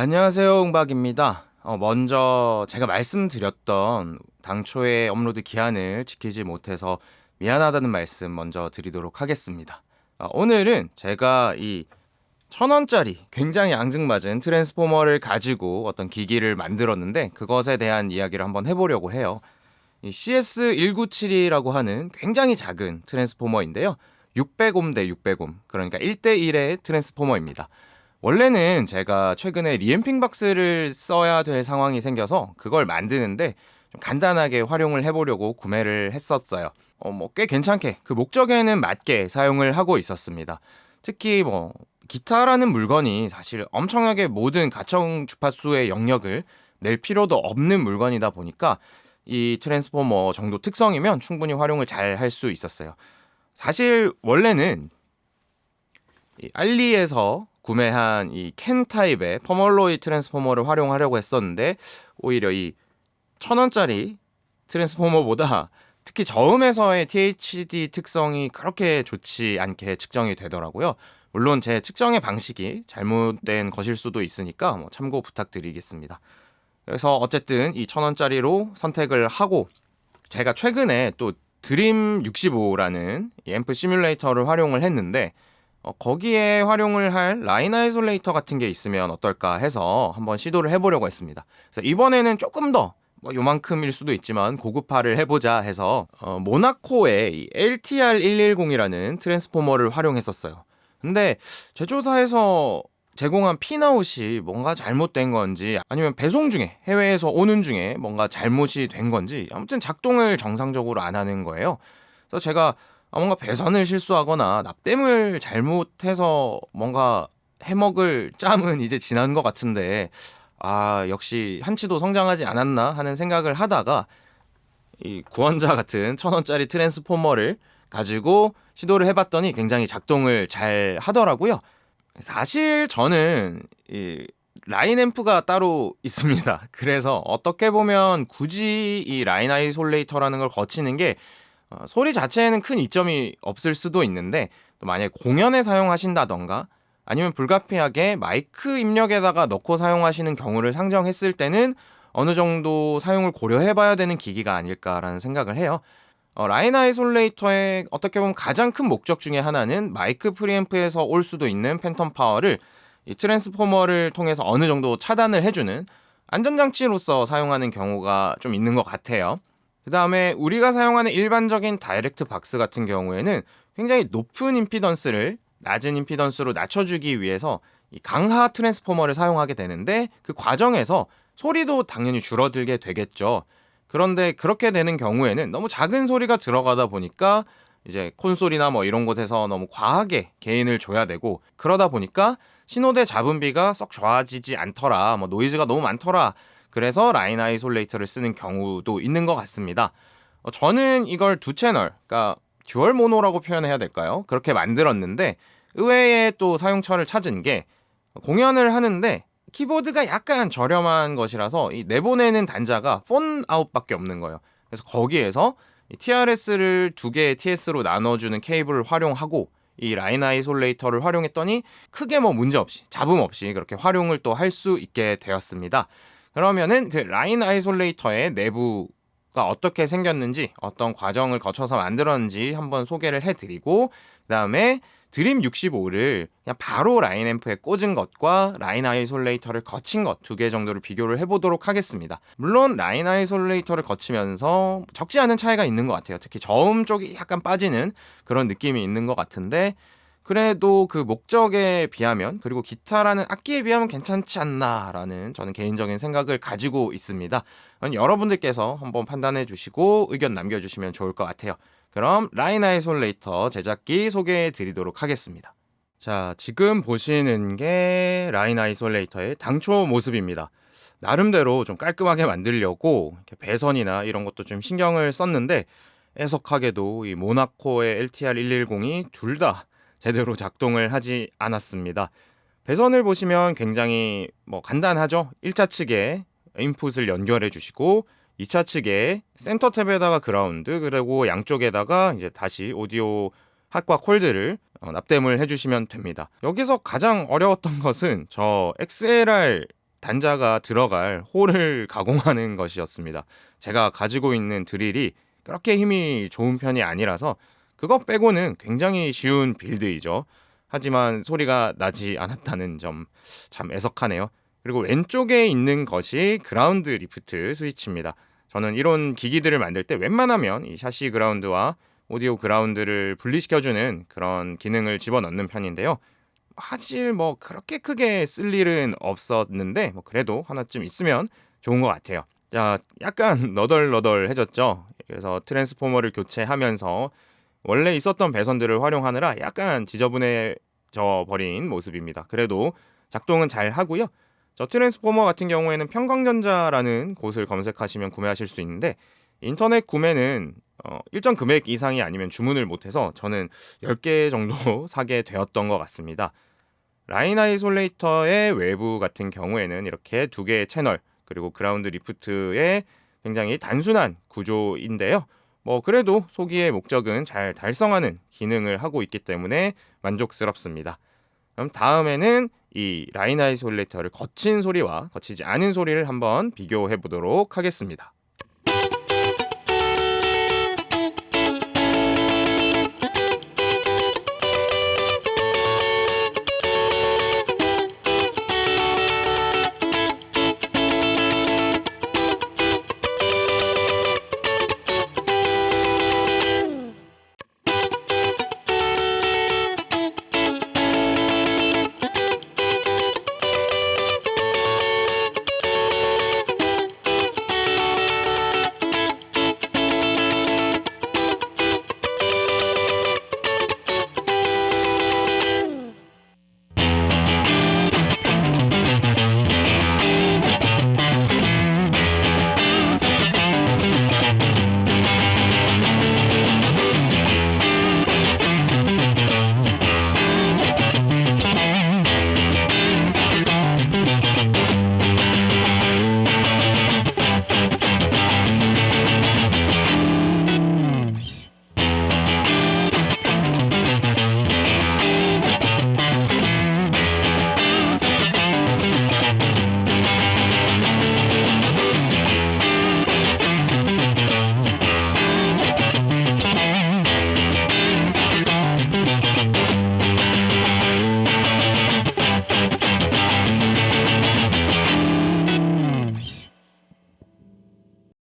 안녕하세요, 웅박입니다. 어, 먼저 제가 말씀드렸던 당초에 업로드 기한을 지키지 못해서 미안하다는 말씀 먼저 드리도록 하겠습니다. 어, 오늘은 제가 이 천원짜리 굉장히 앙증맞은 트랜스포머를 가지고 어떤 기기를 만들었는데 그것에 대한 이야기를 한번 해보려고 해요. 이 CS197이라고 하는 굉장히 작은 트랜스포머인데요. 600옴 대 600옴, 그러니까 1대1의 트랜스포머입니다. 원래는 제가 최근에 리엠핑 박스를 써야 될 상황이 생겨서 그걸 만드는데 좀 간단하게 활용을 해보려고 구매를 했었어요. 어, 뭐 꽤 괜찮게 그 목적에는 맞게 사용을 하고 있었습니다. 특히 뭐 기타라는 물건이 사실 엄청나게 모든 가청 주파수의 영역을 낼 필요도 없는 물건이다 보니까 이 트랜스포머 정도 특성이면 충분히 활용을 잘 할 수 있었어요. 사실 원래는 이 알리에서 구매한 이 캔 타입의 퍼멀로이 트랜스포머를 활용하려고 했었는데 오히려 이 천 원짜리 트랜스포머보다 특히 저음에서의 THD 특성이 그렇게 좋지 않게 측정이 되더라고요. 물론 제 측정의 방식이 잘못된 것일 수도 있으니까 뭐 참고 부탁드리겠습니다. 그래서 어쨌든 이 천 원짜리로 선택을 하고 제가 최근에 또 드림 65라는 앰프 시뮬레이터를 활용을 했는데 어, 거기에 활용을 할 라인 아이솔레이터 같은 게 있으면 어떨까 해서 한번 시도를 해보려고 했습니다. 그래서 이번에는 조금 더 뭐 요만큼일 수도 있지만 고급화를 해보자 해서 어, 모나코의 LTR110이라는 트랜스포머를 활용했었어요. 근데 제조사에서 제공한 핀아웃이 뭔가 잘못된 건지 아니면 배송 중에 해외에서 오는 중에 뭔가 잘못이 된 건지 아무튼 작동을 정상적으로 안 하는 거예요. 그래서 제가 아, 뭔가 배선을 실수하거나 납땜을 잘못해서 뭔가 해먹을 짬은 이제 지난 것 같은데 아 역시 한치도 성장하지 않았나 하는 생각을 하다가 이 구원자 같은 천 원짜리 트랜스포머를 가지고 시도를 해봤더니 굉장히 작동을 잘 하더라고요. 사실 저는 이 라인 앰프가 따로 있습니다. 그래서 어떻게 보면 굳이 이 라인 아이솔레이터라는 걸 거치는 게 어, 소리 자체에는 큰 이점이 없을 수도 있는데 또 만약에 공연에 사용하신다던가 아니면 불가피하게 마이크 입력에다가 넣고 사용하시는 경우를 상정했을 때는 어느 정도 사용을 고려해 봐야 되는 기기가 아닐까라는 생각을 해요. 어, 라인 아이솔레이터의 어떻게 보면 가장 큰 목적 중에 하나는 마이크 프리앰프에서 올 수도 있는 팬텀 파워를 이 트랜스포머를 통해서 어느 정도 차단을 해주는 안전장치로서 사용하는 경우가 좀 있는 것 같아요. 그 다음에 우리가 사용하는 일반적인 다이렉트 박스 같은 경우에는 굉장히 높은 임피던스를 낮은 임피던스로 낮춰주기 위해서 이 강하 트랜스포머를 사용하게 되는데 그 과정에서 소리도 당연히 줄어들게 되겠죠. 그런데 그렇게 되는 경우에는 너무 작은 소리가 들어가다 보니까 이제 콘솔이나 뭐 이런 곳에서 너무 과하게 개인을 줘야 되고 그러다 보니까 신호대 잡음비가 썩 좋아지지 않더라. 뭐 노이즈가 너무 많더라. 그래서 라인 아이솔레이터를 쓰는 경우도 있는 것 같습니다. 어, 저는 이걸 두 채널, 그러니까 듀얼 모노라고 표현해야 될까요? 그렇게 만들었는데 의외의 또 사용처를 찾은 게 공연을 하는데 키보드가 약간 저렴한 것이라서 이 내보내는 단자가 폰 아웃밖에 없는 거예요. 그래서 거기에서 TRS를 두 개의 TS로 나눠주는 케이블을 활용하고 이 라인 아이솔레이터를 활용했더니 크게 뭐 문제 없이 잡음 없이 그렇게 활용을 또 할 수 있게 되었습니다. 그러면은 그 라인 아이솔레이터의 내부가 어떻게 생겼는지 어떤 과정을 거쳐서 만들었는지 한번 소개를 해드리고 그 다음에 드림 65를 그냥 바로 라인 앰프에 꽂은 것과 라인 아이솔레이터를 거친 것 두 개 정도를 비교를 해보도록 하겠습니다. 물론 라인 아이솔레이터를 거치면서 적지 않은 차이가 있는 것 같아요. 특히 저음 쪽이 약간 빠지는 그런 느낌이 있는 것 같은데 그래도 그 목적에 비하면 그리고 기타라는 악기에 비하면 괜찮지 않나라는 저는 개인적인 생각을 가지고 있습니다. 여러분들께서 한번 판단해 주시고 의견 남겨주시면 좋을 것 같아요. 그럼 라인 아이솔레이터 제작기 소개해 드리도록 하겠습니다. 자, 지금 보시는 게 라인 아이솔레이터의 당초 모습입니다. 나름대로 좀 깔끔하게 만들려고 배선이나 이런 것도 좀 신경을 썼는데 애석하게도 이 모나코의 LTR110이 둘 다 제대로 작동을 하지 않았습니다. 배선을 보시면 굉장히 뭐 간단하죠. 1차 측에 인풋을 연결해 주시고 2차 측에 센터 탭에다가 그라운드 그리고 양쪽에다가 이제 다시 오디오 핫과 콜드를 어, 납땜을 해주시면 됩니다. 여기서 가장 어려웠던 것은 저 XLR 단자가 들어갈 홀을 가공하는 것이었습니다. 제가 가지고 있는 드릴이 그렇게 힘이 좋은 편이 아니라서 그것 빼고는 굉장히 쉬운 빌드이죠. 하지만 소리가 나지 않았다는 점 참 애석하네요. 그리고 왼쪽에 있는 것이 그라운드 리프트 스위치입니다. 저는 이런 기기들을 만들 때 웬만하면 이 샤시 그라운드와 오디오 그라운드를 분리시켜주는 그런 기능을 집어넣는 편인데요. 사실 뭐 그렇게 크게 쓸 일은 없었는데 뭐 그래도 하나쯤 있으면 좋은 것 같아요. 자, 약간 너덜너덜해졌죠. 그래서 트랜스포머를 교체하면서 원래 있었던 배선들을 활용하느라 약간 지저분해져 버린 모습입니다. 그래도 작동은 잘 하고요. 저 트랜스포머 같은 경우에는 평광전자라는 곳을 검색하시면 구매하실 수 있는데 인터넷 구매는 어, 일정 금액 이상이 아니면 주문을 못해서 저는 10개 정도 사게 되었던 것 같습니다. 라인 아이솔레이터의 외부 같은 경우에는 이렇게 두 개의 채널 그리고 그라운드 리프트의 굉장히 단순한 구조인데요. 뭐 그래도 소기의 목적은 잘 달성하는 기능을 하고 있기 때문에 만족스럽습니다. 그럼 다음에는 이 라인 아이솔레이터를 거친 소리와 거치지 않은 소리를 한번 비교해 보도록 하겠습니다.